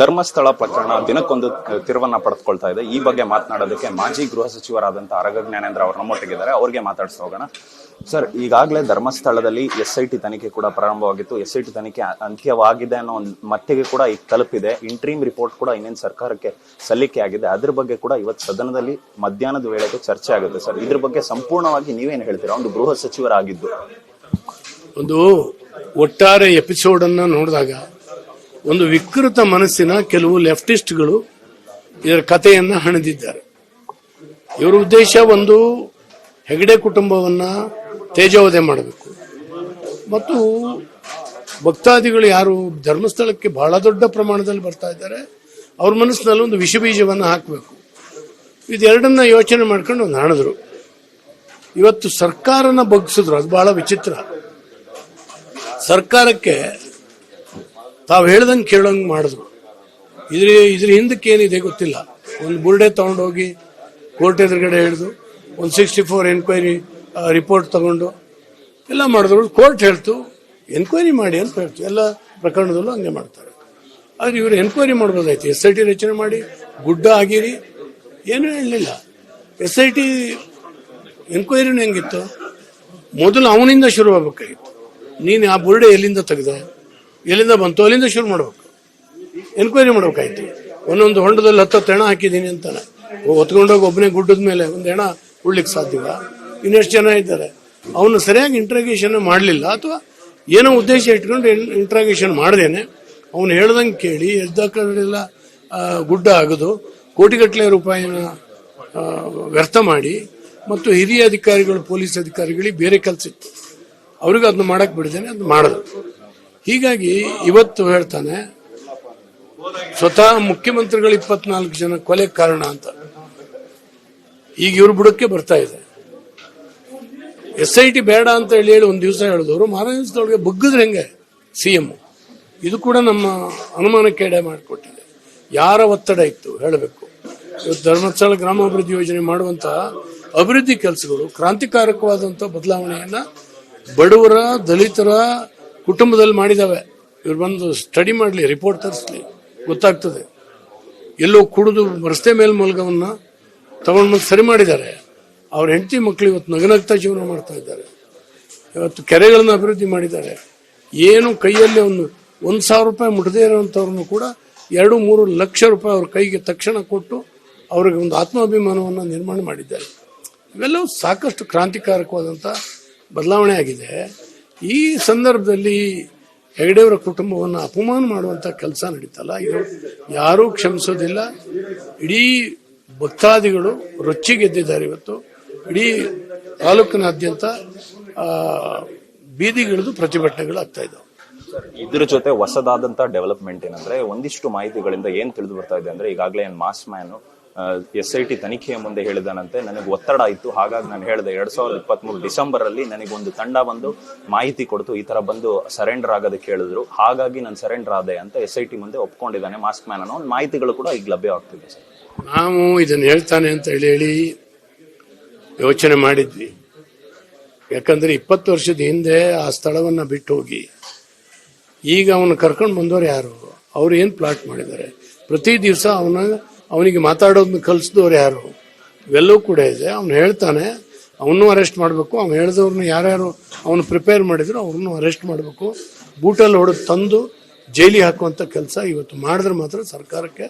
ಧರ್ಮಸ್ಥಳ ಪ್ರಕರಣ ದಿನಕ್ಕೊಂದು ತಿರುವನ್ನ ಪಡೆದುಕೊಳ್ತಾ ಇದೆ. ಈ ಬಗ್ಗೆ ಮಾತನಾಡೋದಕ್ಕೆ ಮಾಜಿ ಗೃಹ ಸಚಿವರಾದಂತ ಅರಗ ಜ್ಞಾನೇಂದ್ರ ಅವರು ನಮ್ಮೊಟ್ಟಿಗಿದ್ದಾರೆ. ಅವ್ರಿಗೆ ಮಾತಾಡ್ತಾ ಹೋಗೋಣ. ಸರ್, ಈಗಾಗಲೇ ಧರ್ಮಸ್ಥಳದಲ್ಲಿ ಎಸ್ ಐ ಟಿ ತನಿಖೆ ಕೂಡ ಪ್ರಾರಂಭವಾಗಿತ್ತು. ಎಸ್ ಐ ಟಿ ತನಿಖೆ ಅಂತ್ಯವಾಗಿದೆ ಅನ್ನೋ ಒಂದು ಮಟ್ಟಿಗೆ ಕೂಡ ಈಗ ತಲುಪಿದೆ. ಇಂಟ್ರೀಮ್ ರಿಪೋರ್ಟ್ ಕೂಡ ಇನ್ನೇನು ಸರ್ಕಾರಕ್ಕೆ ಸಲ್ಲಿಕೆ ಆಗಿದೆ. ಅದ್ರ ಬಗ್ಗೆ ಕೂಡ ಇವತ್ತು ಸದನದಲ್ಲಿ ಮಧ್ಯಾಹ್ನದ ವೇಳೆಗೆ ಚರ್ಚೆ ಆಗುತ್ತೆ. ಸರ್, ಇದ್ರ ಬಗ್ಗೆ ಸಂಪೂರ್ಣವಾಗಿ ನೀವೇನು ಹೇಳ್ತೀರಾ? ಒಂದು ಗೃಹ ಸಚಿವರಾಗಿದ್ದು. ಒಂದು ಒಟ್ಟಾರೆ ಎಪಿಸೋಡ್ ಅನ್ನ ನೋಡಿದಾಗ ಒಂದು ವಿಕೃತ ಮನಸ್ಸಿನ ಕೆಲವು ಲೆಫ್ಟಿಸ್ಟ್ಗಳು ಇದರ ಕಥೆಯನ್ನ ಹಣದಿದ್ದಾರೆ. ಇವರ ಉದ್ದೇಶ ಒಂದು ಹೆಗಡೆ ಕುಟುಂಬವನ್ನ ತೇಜೋವಧೆ ಮಾಡಬೇಕು. ಮತ್ತು ಭಕ್ತಾದಿಗಳು ಯಾರು ಧರ್ಮಸ್ಥಳಕ್ಕೆ ಬಹಳ ದೊಡ್ಡ ಪ್ರಮಾಣದಲ್ಲಿ ಬರ್ತಾ ಇದ್ದಾರೆ, ಅವ್ರ ಮನಸ್ಸಿನಲ್ಲಿ ಒಂದು ವಿಷ ಬೀಜವನ್ನ ಹಾಕಬೇಕು. ಇದೆರಡನ್ನ ಯೋಚನೆ ಮಾಡ್ಕೊಂಡು ಒಂದು ಹಣದ್ರು. ಇವತ್ತು ಸರ್ಕಾರನ ಬಗ್ಸಿದ್ರು ಅದು ಬಹಳ ವಿಚಿತ್ರ. ಸರ್ಕಾರಕ್ಕೆ ತಾವು ಹೇಳ್ದಂಗೆ ಕೇಳೋಂಗೆ ಮಾಡಿದ್ರು. ಇದ್ರ ಇದ್ರ ಹಿಂದಕ್ಕೆ ಏನಿದೆ ಗೊತ್ತಿಲ್ಲ. ಒಂದು ಬುರ್ಡೆ ತಗೊಂಡೋಗಿ ಕೋರ್ಟ್ ಎದುರುಗಡೆ ಹಿಡಿದು ಒಂದು ಸಿಕ್ಸ್ಟಿ ಫೋರ್ ಎನ್ಕ್ವೈರಿ ರಿಪೋರ್ಟ್ ತಗೊಂಡು ಎಲ್ಲ ಮಾಡಿದ್ರು. ಕೋರ್ಟ್ ಹೇಳ್ತು ಎನ್ಕ್ವೈರಿ ಮಾಡಿ ಅಂತ ಹೇಳ್ತು. ಎಲ್ಲ ಪ್ರಕರಣದಲ್ಲೂ ಹಂಗೆ ಮಾಡ್ತಾರೆ. ಆದ್ರೆ ಇವರು ಎನ್ಕ್ವೈರಿ ಮಾಡ್ಬೋದಾಯ್ತು. ಎಸ್ ಐ ಟಿ ರಚನೆ ಮಾಡಿ, ಗುಡ್ಡ ಆಗಿರಿ, ಏನೂ ಹೇಳಲಿಲ್ಲ. ಎಸ್ ಐ ಟಿ ಎನ್ಕ್ವೈರಿನೂ ಹೆಂಗಿತ್ತು? ಮೊದಲು ಅವನಿಂದ ಶುರು ಆಗ್ಬೇಕಾಗಿತ್ತು ನೀನು ಆ ಬುರ್ಡೆ ಎಲ್ಲಿಂದ ತೆಗೆದೆ? ಎಲ್ಲಿಂದ ಬಂತು? ಅಲ್ಲಿಂದ ಶುರು ಮಾಡಬೇಕು. ಎನ್ಕ್ವೈರಿ ಮಾಡ್ಬೇಕಾಯ್ತು ಒಂದೊಂದು ಹೊಂಡದಲ್ಲಿ ಹತ್ತತ್ತು ಹೆಣ ಹಾಕಿದ್ದೀನಿ ಅಂತಾನೆ. ಹೊತ್ಕೊಂಡೋಗಿ ಒಬ್ಬನೇ ಗುಡ್ಡದ ಮೇಲೆ ಒಂದು ಹೆಣ ಉಳ್ಲಿಕ್ಕೆ ಸಾಧ್ಯವ? ಇನ್ನೆಷ್ಟು ಜನ ಇದ್ದಾರೆ? ಅವನು ಸರಿಯಾಗಿ ಇಂಟ್ರಾಗೇಷನ್ ಮಾಡಲಿಲ್ಲ ಅಥವಾ ಏನೋ ಉದ್ದೇಶ ಇಟ್ಕೊಂಡು ಇಂಟ್ರಾಗೇಷನ್ ಮಾಡ್ದೇನೆ. ಅವನು ಹೇಳ್ದಂಗೆ ಕೇಳಿ ಎದ್ದಕ್ಕೆಲ್ಲ ಗುಡ್ಡ ಆಗೋದು ಕೋಟಿಗಟ್ಟಲೆ ರೂಪಾಯಿನ ವ್ಯರ್ಥ ಮಾಡಿ ಮತ್ತು ಹಿರಿಯ ಅಧಿಕಾರಿಗಳು, ಪೊಲೀಸ್ ಅಧಿಕಾರಿಗಳಿಗೆ ಬೇರೆ ಕೆಲಸ ಇತ್ತು. ಅವ್ರಿಗೆ ಅದನ್ನ ಮಾಡಕ್ಕೆ ಬಿಡ್ದೇನೆ ಅದನ್ನ ಮಾಡಿದ್ರು ಹೀಗಾಗಿ ಇವತ್ತು ಹೇಳ್ತಾನೆ, ಸ್ವತಃ ಮುಖ್ಯಮಂತ್ರಿಗಳು ಇಪ್ಪತ್ನಾಲ್ಕು ಜನ ಕೊಲೆ ಕಾರಣ ಅಂತ. ಈಗ ಇವ್ರ ಬುಡಕ್ಕೆ ಬರ್ತಾ ಇದೆ. ಎಸ್ ಐ ಟಿ ಬೇಡ ಅಂತ ಹೇಳಿ ಹೇಳಿ ಒಂದು ದಿವಸ ಹೇಳಿದವರು ದಿವಸದೊಳಗೆ ಬಗ್ಗದ್ರೆ ಹೆಂಗೆ ಸಿ ಎಂ? ಇದು ಕೂಡ ನಮ್ಮ ಅನುಮಾನಕ್ಕೆಡೆ ಮಾಡಿಕೊಟ್ಟಿದೆ. ಯಾರ ಒತ್ತಡ ಇತ್ತು ಹೇಳಬೇಕು. ಇವತ್ತು ಧರ್ಮಸ್ಥಳ ಗ್ರಾಮಾಭಿವೃದ್ಧಿ ಯೋಜನೆ ಮಾಡುವಂತಹ ಅಭಿವೃದ್ಧಿ ಕೆಲಸಗಳು ಕ್ರಾಂತಿಕಾರಕವಾದಂಥ ಬದಲಾವಣೆಯನ್ನ ಬಡವರ, ದಲಿತರ ಕುಟುಂಬದಲ್ಲಿ ಮಾಡಿದಾವೆ. ಇವ್ರು ಬಂದು ಸ್ಟಡಿ ಮಾಡಲಿ ರಿಪೋರ್ಟ್ ತರಿಸ್ಲಿ. ಗೊತ್ತಾಗ್ತದೆ. ಎಲ್ಲೋ ಕುಡಿದು ರಸ್ತೆ ಮೇಲೆ ಮಲ್ಗವನ್ನ ತಗೊಂಡು ಸರಿ ಮಾಡಿದ್ದಾರೆ. ಅವ್ರ ಹೆಂಡತಿ ಮಕ್ಕಳು ಇವತ್ತು ನಗನಗ್ತಾ ಜೀವನ ಮಾಡ್ತಾ ಇದ್ದಾರೆ. ಇವತ್ತು ಕೆರೆಗಳನ್ನ ಅಭಿವೃದ್ಧಿ ಮಾಡಿದ್ದಾರೆ. ಏನು ಕೈಯಲ್ಲಿ ಒಂದು ಒಂದು ಸಾವಿರ ರೂಪಾಯಿ ಮುಟ್ಟದೇ ಇರೋವಂಥವ್ರನ್ನು ಕೂಡ ಎರಡು, ಮೂರು ಲಕ್ಷ ರೂಪಾಯಿ ಅವ್ರ ಕೈಗೆ ತಕ್ಷಣ ಕೊಟ್ಟು ಅವ್ರಿಗೆ ಒಂದು ಆತ್ಮಾಭಿಮಾನವನ್ನು ನಿರ್ಮಾಣ ಮಾಡಿದ್ದಾರೆ. ಇವೆಲ್ಲವೂ ಸಾಕಷ್ಟು ಕ್ರಾಂತಿಕಾರಕವಾದಂಥ ಬದಲಾವಣೆ ಆಗಿದೆ. ಈ ಸಂದರ್ಭದಲ್ಲಿ ಹೆಗಡೆಯವರ ಕುಟುಂಬವನ್ನು ಅಪಮಾನ ಮಾಡುವಂಥ ಕೆಲಸ ನಡೀತಲ್ಲ. ಇದು ಯಾರೂ ಕ್ಷಮಿಸೋದಿಲ್ಲ. ಇಡೀ ಭಕ್ತಾದಿಗಳು ರೊಚ್ಚಿಗೆದ್ದಿದ್ದಾರೆ ಇವತ್ತು. ಇಡೀ ತಾಲೂಕಿನಾದ್ಯಂತ ಬೀದಿಗಿಳಿದು ಪ್ರತಿಭಟನೆಗಳು ಆಗ್ತಾ ಇದ್ದಾವೆ ಇದ್ರ ಜೊತೆ ಹೊಸದಾದಂತ ಡೆವಲಪ್ಮೆಂಟ್ ಏನಂದ್ರೆ, ಒಂದಿಷ್ಟು ಮಾಹಿತಿಗಳಿಂದ ಏನ್ ತಿಳಿದು ಬರ್ತಾ ಇದೆ ಅಂದ್ರೆ, ಈಗಾಗಲೇ mask man S I T ತನಿಖೆಯ ಮುಂದೆ ಹೇಳಿದನಂತೆ, ನನಗೆ ಒತ್ತಡ ಇತ್ತು. ಹಾಗಾಗಿ ನಾನು ಹೇಳಿದೆ, ಎರಡ್ ಸಾವಿರದ ಇಪ್ಪತ್ಮೂರು ಡಿಸೆಂಬರ್ ಅಲ್ಲಿ ನನಗೊಂದು ತಂಡ ಬಂದು ಮಾಹಿತಿ ಕೊಡ್ತು, ಈ ತರ ಬಂದು ಸರೆಂಡರ್ ಆಗೋದಕ್ಕೆ ಹೇಳಿದ್ರು. ಹಾಗಾಗಿ ನಾನು ಸರೆಂಡರ್ ಆದೆ ಅಂತ ಎಸ್ ಐ ಟಿ ಮುಂದೆ ಒಪ್ಕೊಂಡಿದ್ದಾನೆ, ಮಾಸ್ಕ್ ಮ್ಯಾನ್ ಅನ್ನೋ ಒಂದು ಮಾಹಿತಿಗಳು ಕೂಡ ಈಗ ಲಭ್ಯವಾಗ್ತಿದೆ ಸರ್. ನಾವು ಇದನ್ನು ಹೇಳ್ತಾನೆ ಅಂತ ಹೇಳಿ ಹೇಳಿ ಯೋಚನೆ ಮಾಡಿದ್ವಿ. ಯಾಕಂದ್ರೆ ಇಪ್ಪತ್ತು ವರ್ಷದ ಹಿಂದೆ ಆ ಸ್ಥಳವನ್ನ ಬಿಟ್ಟು ಹೋಗಿ, ಈಗ ಅವನು ಕರ್ಕೊಂಡು ಬಂದವರು ಯಾರು? ಅವ್ರು ಏನು ಪ್ಲಾಟ್ ಮಾಡಿದ್ದಾರೆ? ಪ್ರತಿ ದಿವಸ ಅವನ ಅವನಿಗೆ ಮಾತಾಡೋದನ್ನ ಕಲಿಸಿದವ್ರು ಯಾರು? ಇವೆಲ್ಲವೂ ಕೂಡ ಇದೆ. ಅವನು ಹೇಳ್ತಾನೆ ಅವನ್ನೂ ಅರೆಸ್ಟ್ ಮಾಡಬೇಕು. ಅವ್ನು ಹೇಳಿದವ್ರನ್ನ ಯಾರ್ಯಾರು ಅವನು ಪ್ರಿಪೇರ್ ಮಾಡಿದ್ರು, ಅವ್ರನ್ನೂ ಅರೆಸ್ಟ್ ಮಾಡಬೇಕು. ಬೂಟಲ್ಲಿ ಹೊಡೆದು ತಂದು ಜೈಲಿಗೆ ಹಾಕುವಂಥ ಕೆಲಸ ಇವತ್ತು ಮಾಡಿದ್ರೆ ಮಾತ್ರ ಸರ್ಕಾರಕ್ಕೆ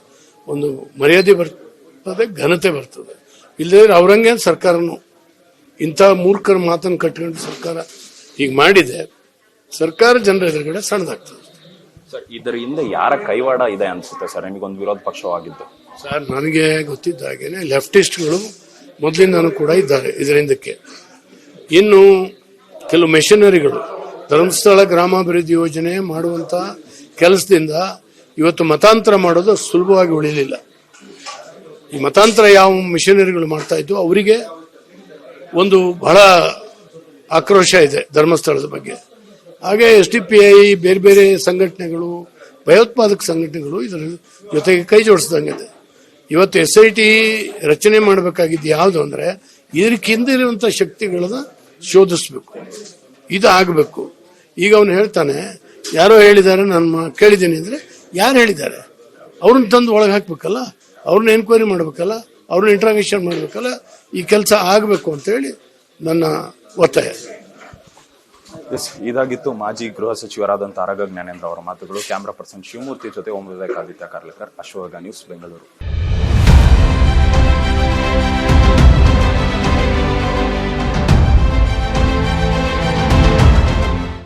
ಒಂದು ಮರ್ಯಾದೆ ಬರ್ತದೆ, ಘನತೆ ಬರ್ತದೆ. ಇಲ್ಲದಿದ್ರೆ ಅವರಂಗೆ ಸರ್ಕಾರನು. ಇಂಥ ಮೂರ್ಖರ ಮಾತನ್ನು ಕಟ್ಕೊಂಡು ಸರ್ಕಾರ ಹೀಗೆ ಮಾಡಿದೆ, ಸರ್ಕಾರ ಜನರ ಎದುರುಗಡೆ ಸಣ್ಣದಾಗ್ತದೆ. ಸರ್ ಇದರ ಹಿಂದೆ ಯಾರ ಕೈವಾಡ ಇದೆ ಅನ್ಸುತ್ತೆ ಸರ್? ನಿಮಗೊಂದು ವಿರೋಧ ಪಕ್ಷವಾಗಿದ್ದು. ಸರ್, ನನಗೆ ಗೊತ್ತಿದ್ದ ಹಾಗೇನೆ ಲೆಫ್ಟಿಸ್ಟ್ಗಳು ಮೊದಲಿಂದನೂ ಕೂಡ ಇದ್ದಾರೆ ಇದರಿಂದಕ್ಕೆ. ಇನ್ನು ಕೆಲವು ಮೆಷಿನರಿಗಳು ಧರ್ಮಸ್ಥಳ ಗ್ರಾಮಾಭಿವೃದ್ಧಿ ಯೋಜನೆ ಮಾಡುವಂತ ಕೆಲಸದಿಂದ ಇವತ್ತು ಮತಾಂತರ ಮಾಡೋದು ಸುಲಭವಾಗಿ ಉಳಿಲಿಲ್ಲ. ಈ ಮತಾಂತರ ಯಾವ ಮಿಷನರಿಗಳು ಮಾಡ್ತಾ ಇದ್ದು ಅವರಿಗೆ ಒಂದು ಬಹಳ ಆಕ್ರೋಶ ಇದೆ ಧರ್ಮಸ್ಥಳದ ಬಗ್ಗೆ. ಹಾಗೆ ಎಸ್ ಡಿ ಪಿ ಐ, ಬೇರೆ ಬೇರೆ ಸಂಘಟನೆಗಳು, ಭಯೋತ್ಪಾದಕ ಸಂಘಟನೆಗಳು ಇದರ ಜೊತೆಗೆ ಕೈ ಜೋಡಿಸ್ದಂಗಿದೆ. ಇವತ್ತು ಎಸ್ ಐ ಟಿ ರಚನೆ ಮಾಡಬೇಕಾಗಿದ್ದು ಯಾವುದು ಅಂದರೆ ಇದಕ್ಕಿಂದಿರುವಂಥ ಶಕ್ತಿಗಳನ್ನ ಶೋಧಿಸ್ಬೇಕು. ಇದು ಆಗಬೇಕು. ಈಗ ಅವನು ಹೇಳ್ತಾನೆ, ಯಾರೋ ಹೇಳಿದ್ದಾರೆ, ನಾನು ಕೇಳಿದ್ದೀನಿ ಅಂದರೆ ಯಾರು ಹೇಳಿದ್ದಾರೆ? ಅವ್ರನ್ನ ತಂದು ಒಳಗೆ ಹಾಕ್ಬೇಕಲ್ಲ? ಅವ್ರನ್ನ ಎನ್ಕ್ವೈರಿ ಮಾಡಬೇಕಲ್ಲ? ಅವ್ರನ್ನ ಇಂಟ್ರಾಗೇಷನ್ ಮಾಡಬೇಕಲ್ಲ? ಈ ಕೆಲಸ ಆಗಬೇಕು ಅಂತೇಳಿ ನನ್ನ ಒತ್ತಾಯ. ಎಸ್ ಇದಾಗಿತ್ತು ಮಾಜಿ ಗೃಹ ಸಚಿವರಾದಂಥ ಆರಗ ಜ್ಞಾನೇಂದ್ರ ಅವರ ಮಾತುಗಳು. ಕ್ಯಾಮ್ರಾ ಪರ್ಸನ್ ಶಿವಮೂರ್ತಿ ಜೊತೆ ಓಂ ವಿವೇಕ್ ಆದಿತ್ಯ ಕಾರ್ಲೇಕರ್ ಅಶ್ವಗ ನ್ಯೂಸ್, ಬೆಂಗಳೂರು.